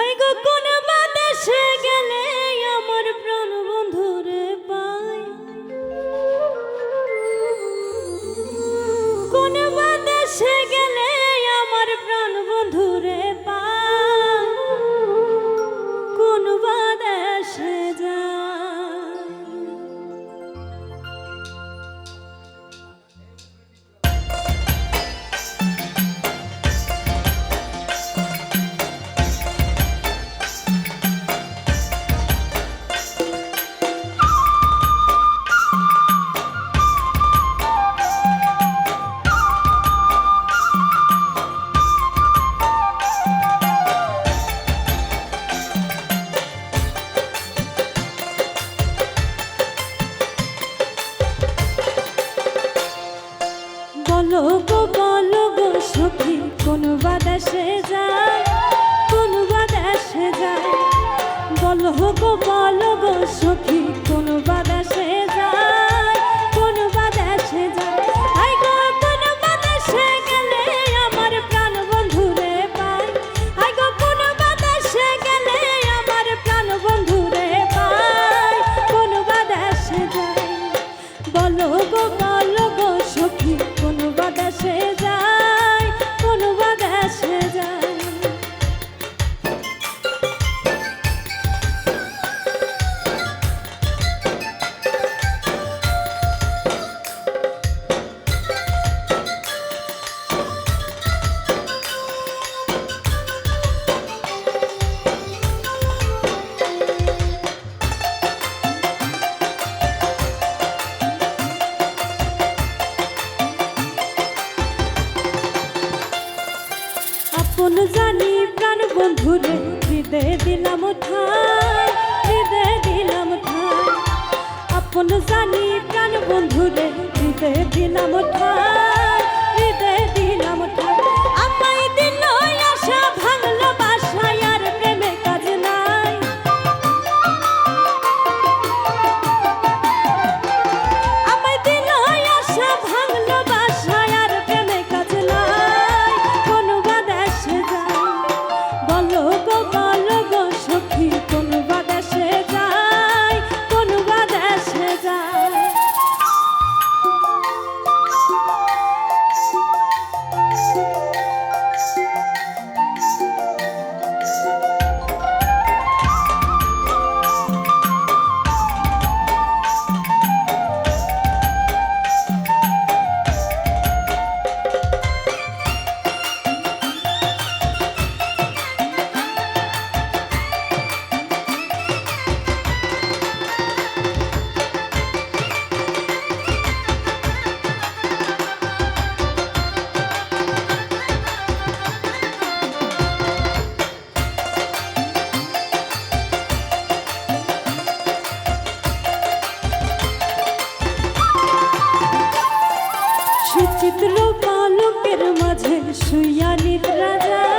High গো কোন বাদাসে যায়, কোন বাদাসে যায়। বলো গো বলো গো সখী, কোন বাদাসে যায়, কোন বাদাসে যায়। আই গো, কোন বাদাসে গেলে আমার প্রাণ বন্ধুরে পাই আই গো, কোন বাদাসে গেলে আমার প্রাণ বন্ধুরে পাই কোন বাদাসে যায়। বলো গো আপন জানি প্রাণ বন্ধুরে হৃদয়ে দিলাম ঠাই, হৃদয়ে দিলাম ঠাই। আপন জানি প্রাণ বন্ধুরে হৃদয়ে দিলাম ঠাই। সুচিত্র পালকের মাঝে শুইয়া নিদ্রা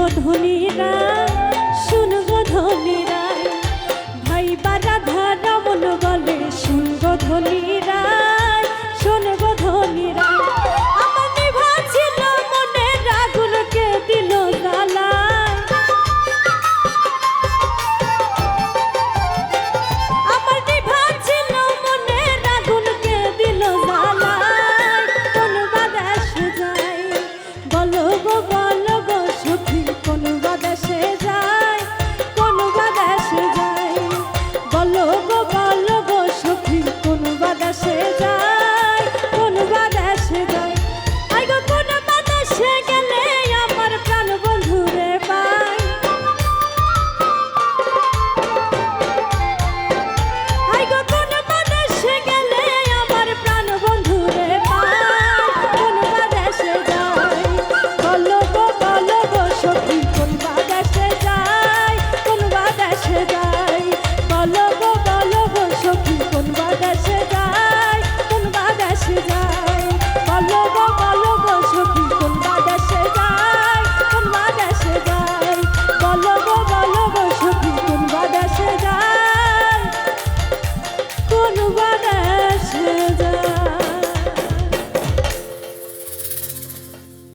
শুনগো ধনীরা